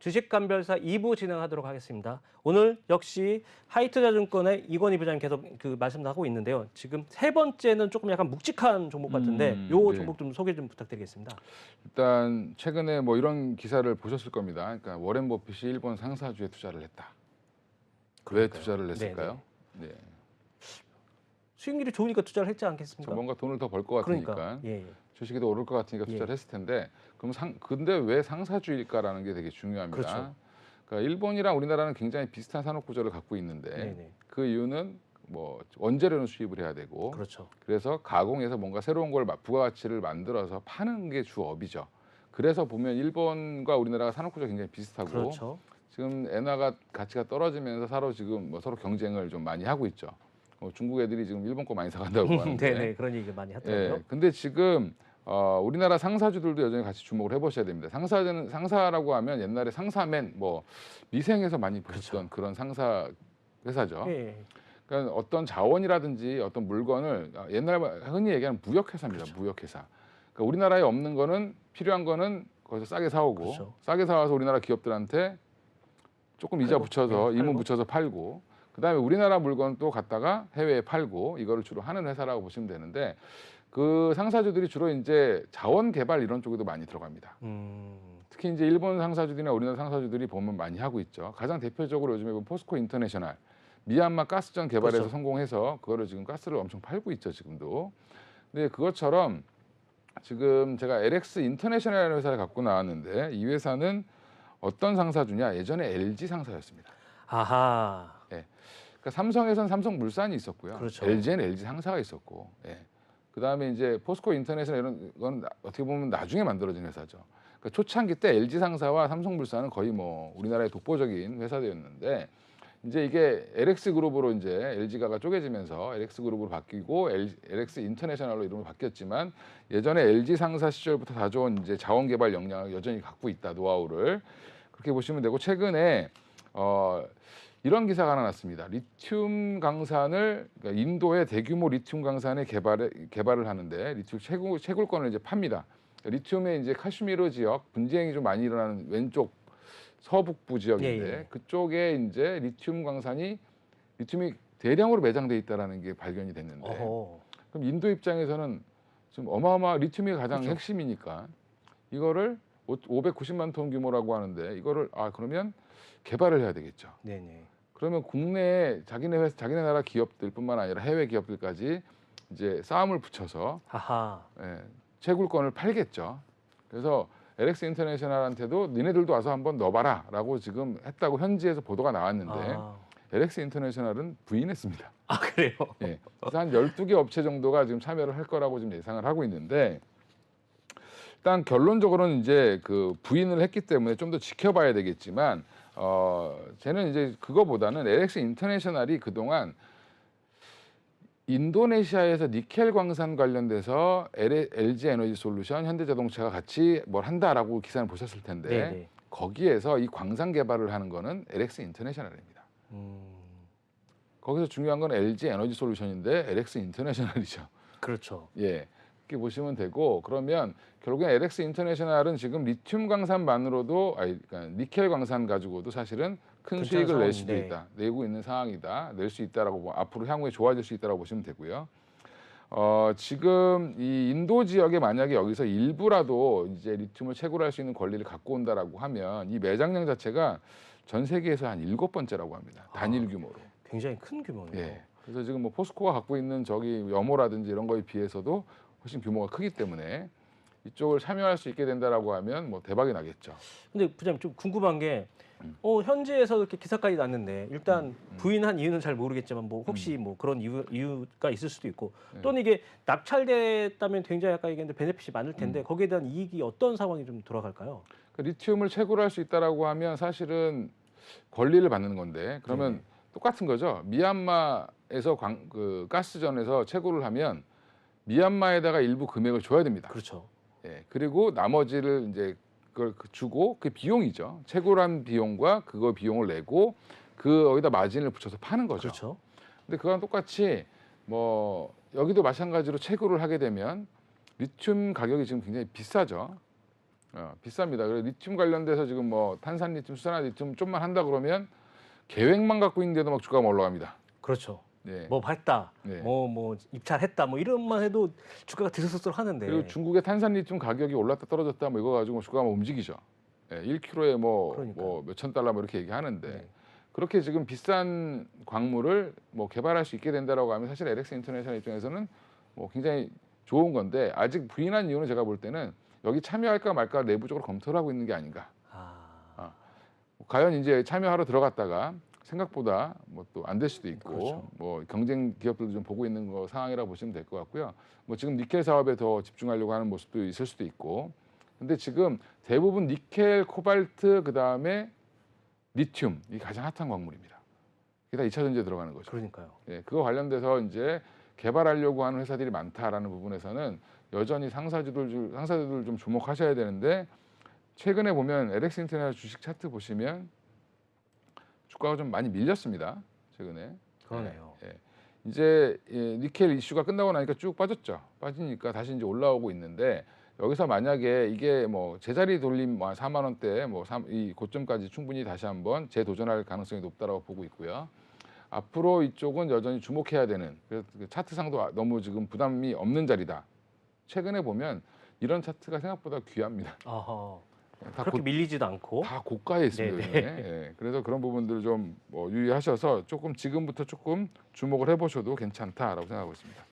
주식감별사 2부 진행하도록 하겠습니다. 오늘 역시 하이투자증권의 이건희 부장님 계속 그 말씀하고 있는데요. 지금 세 번째는 조금 약간 묵직한 종목 같은데 음, 요 네. 종목 좀 소개 좀 부탁드리겠습니다. 일단 최근에 뭐 이런 기사를 보셨을 겁니다. 그러니까 워렌 버핏이 일본 상사주에 투자를 했다. 왜 그러니까요. 투자를 했을까요? 네. 수익률이 좋으니까 투자를 했지 저 않겠습니까? 뭔가 돈을 더 벌 것 같으니까 그러니까 예, 예. 주식이 더 오를 것 같으니까 예. 투자를 했을 텐데 그럼 상 근데 왜 상사주일까라는 게 되게 중요합니다. 그렇죠. 그러니까 일본이랑 우리나라는 굉장히 비슷한 산업 구조를 갖고 있는데 네네. 그 이유는 뭐 원재료는 수입을 해야 되고 그렇죠. 그래서 가공해서 뭔가 새로운 걸 마- 부가가치를 만들어서 파는 게 주업이죠. 그래서 보면 일본과 우리나라가 산업 구조 가 굉장히 비슷하고 그렇죠. 지금 엔화가 가치가 떨어지면서 서로 지금 뭐 서로 경쟁을 좀 많이 하고 있죠. 어, 중국 애들이 지금 일본 거 많이 사간다고 하는데. 네네 그런 얘기 많이 예. 하더라고요. 근데 지금 어, 우리나라 상사주들도 여전히 같이 주목을 해보셔야 됩니다. 상사는 상사라고 하면 옛날에 상사맨 뭐 미생에서 많이 보셨던 그런 상사 회사죠. 예, 예. 그러니까 어떤 자원이라든지 어떤 물건을 아, 옛날 흔히 얘기하는 무역회사입니다. 그렇죠. 무역회사. 그러니까 우리나라에 없는 거는 필요한 거는 거기서 싸게 사오고 그렇죠. 싸게 사와서 우리나라 기업들한테 조금 이자 팔고, 붙여서 네, 이문 팔고. 붙여서 팔고 그다음에 우리나라 물건 또 갖다가 해외에 팔고 이거를 주로 하는 회사라고 보시면 되는데 그 상사주들이 주로 이제 자원 개발 이런 쪽에도 많이 들어갑니다. 음, 특히 이제 일본 상사주들이나 우리나라 상사주들이 보면 많이 하고 있죠. 가장 대표적으로 요즘에 보면 포스코 인터내셔널 미얀마 가스전 개발에서 그렇죠. 성공해서 그거를 지금 가스를 엄청 팔고 있죠 지금도. 근데 그것처럼 지금 제가 LX 인터내셔널이라는 회사를 갖고 나왔는데 이 회사는 어떤 상사주냐 예전에 LG 상사였습니다. 아하. 그러니까 삼성에선 삼성물산이 있었고요. 그렇죠. LG는 LG 상사가 있었고, 예. 그 다음에 이제 포스코 인터넷이나 이런 건 나- 어떻게 보면 나중에 만들어진 회사죠. 그러니까 초창기 때 LG 상사와 삼성물산은 거의 뭐 우리나라의 독보적인 회사들이었는데 이제 이게 LX 그룹으로 이제 LG가 쪼개지면서 LX 그룹으로 바뀌고 LX 인터내셔널로 이름을 바뀌었지만 예전에 LG 상사 시절부터 가져온 이제 자원 개발 역량을 여전히 갖고 있다 노하우를 그렇게 보시면 되고 최근에 어 이런 기사가 하나 났습니다. 리튬 강산을 그러니까 인도의 대규모 리튬 강산의 개발에 개발을 하는데 리튬 채굴 채굴권을 이제 팝니다. 리튬의 이제 카슈미르 지역 분쟁이 좀 많이 일어나는 왼쪽 서북부 지역인데 예, 예. 그쪽에 이제 리튬 강산이 리튬이 대량으로 매장돼 있다라는 게 발견이 됐는데 어허. 그럼 인도 입장에서는 좀 어마어마 리튬이 가장 그렇죠. 핵심이니까 이거를 590만 톤 규모라고 하는데 이거를 아 그러면 개발을 해야 되겠죠. 네네. 그러면 국내에 자기네 회사, 자기네 나라 기업들뿐만 아니라 해외 기업들까지 이제 싸움을 붙여서 하하. 예, 채굴권을 팔겠죠. 그래서 LX 인터내셔널한테도 니네들도 와서 한번 넣어봐라라고 지금 했다고 현지에서 보도가 나왔는데 아, LX 인터내셔널은 부인했습니다. 아 그래요? 예. 그래서 한 12개 업체 정도가 지금 참여를 할 거라고 지금 예상을 하고 있는데 일단 결론적으로는 이제 그 부인을 했기 때문에 좀 더 지켜봐야 되겠지만 어 쟤는 이제 그거보다는 LX 인터내셔널이 그동안 인도네시아에서 니켈 광산 관련돼서 LG 에너지 솔루션, 현대자동차가 같이 뭘 한다라고 기사를 보셨을 텐데 네네. 거기에서 이 광산 개발을 하는 거는 LX 인터내셔널입니다. 음, 거기서 중요한 건 LG 에너지 솔루션인데 LX 인터내셔널이죠. 그렇죠. 예. 이렇게 보시면 되고 그러면 결국엔 LX 인터내셔널은 지금 리튬 광산만으로도 아니 그러니까 니켈 광산 가지고도 사실은 큰 수익을 낼 수도 상황인데. 있다. 내고 있는 상황이다. 낼 수 있다라고 보- 앞으로 향후에 좋아질 수 있다라고 보시면 되고요. 어, 지금 이 인도 지역에 만약에 여기서 일부라도 이제 리튬을 채굴할 수 있는 권리를 갖고 온다라고 하면 이 매장량 자체가 전 세계에서 한 일곱 번째라고 합니다. 단일 아. 규모로. 굉장히 큰 규모네요. 예. 그래서 지금 뭐 포스코가 갖고 있는 저기 염호라든지 이런 거에 비해서도 훨씬 규모가 크기 때문에 이쪽을 참여할 수 있게 된다라고 하면 뭐 대박이 나겠죠. 근데 부장님 좀 궁금한 게 음. 어, 현지에서 이렇게 기사까지 났는데 일단 음, 음. 부인한 이유는 잘 모르겠지만 뭐 혹시 뭐 그런 이유, 이유가 있을 수도 있고 네. 또는 이게 낙찰됐다면 굉장히 아까 얘기했는데 베네핏이 많을 텐데 음. 거기에 대한 이익이 어떤 상황이 좀 돌아갈까요? 그 리튬을 채굴할 수 있다라고 하면 사실은 권리를 받는 건데 그러면. 똑같은 거죠. 미얀마에서 광, 그 가스전에서 채굴을 하면 미얀마에다가 일부 금액을 줘야 됩니다. 그렇죠. 예, 그리고 나머지를 이제 그걸 그 주고 그 비용이죠. 채굴한 비용과 그거 비용을 내고 그 거기다 마진을 붙여서 파는 거죠. 그렇죠. 근데 그거랑 똑같이 뭐 여기도 마찬가지로 채굴을 하게 되면 리튬 가격이 지금 굉장히 비싸죠. 어, 비쌉니다. 그래서 리튬 관련돼서 지금 뭐 탄산 리튬, 수산화 리튬 좀만 한다 그러면 계획만 갖고 있는데도 막 주가가 올라갑니다. 그렇죠. 네. 뭐 밝다, 네. 뭐 뭐 입찰했다, 뭐 이런만 해도 주가가 들썩들썩 하는데. 그리고 중국의 탄산 리튬 가격이 올랐다 떨어졌다 뭐 이거 가지고 주가가 막 움직이죠. 예, 1kg에 뭐, 그러니까요. 뭐 몇천 달러 뭐 이렇게 얘기하는데 네. 그렇게 지금 비싼 광물을 뭐 개발할 수 있게 된다라고 하면 사실 LX 인터내셔널 입장에서는 뭐 굉장히 좋은 건데 아직 부인한 이유는 제가 볼 때는 여기 참여할까 말까 내부적으로 검토를 하고 있는 게 아닌가. 아, 과연 이제 참여하러 들어갔다가 생각보다 뭐 또 안 될 수도 있고 그렇죠. 뭐 경쟁 기업들도 좀 보고 있는 거 상황이라고 보시면 될 것 같고요. 뭐 지금 니켈 사업에 더 집중하려고 하는 모습도 있을 수도 있고. 근데 지금 대부분 니켈, 코발트 그다음에 리튬 이 가장 핫한 광물입니다. 이게 다 2차 전지에 들어가는 거죠. 그러니까요. 예, 그거 관련돼서 이제 개발하려고 하는 회사들이 많다라는 부분에서는 여전히 상사주들 상사주들 좀 주목하셔야 되는데 최근에 보면 LX 인터넷 주식 차트 보시면 주가가 좀 많이 밀렸습니다. 최근에. 그러네요. 예, 예. 이제 예, 니켈 이슈가 끝나고 나니까 쭉 빠졌죠. 빠지니까 다시 이제 올라오고 있는데 여기서 만약에 이게 뭐 제자리 돌림 뭐 4만 원대 뭐이 고점까지 충분히 다시 한번 재도전할 가능성이 높다라고 보고 있고요. 앞으로 이쪽은 여전히 주목해야 되는 그래서 그 차트상도 너무 지금 부담이 없는 자리다. 최근에 보면 이런 차트가 생각보다 귀합니다. 아하. 다, 그렇게 고, 밀리지도 않고. 다 고가에 있습니다. 요즘에. 예, 그래서 그런 부분들을 좀뭐 유의하셔서 조금 지금부터 조금 주목을 해보셔도 괜찮다라고 생각하고 있습니다.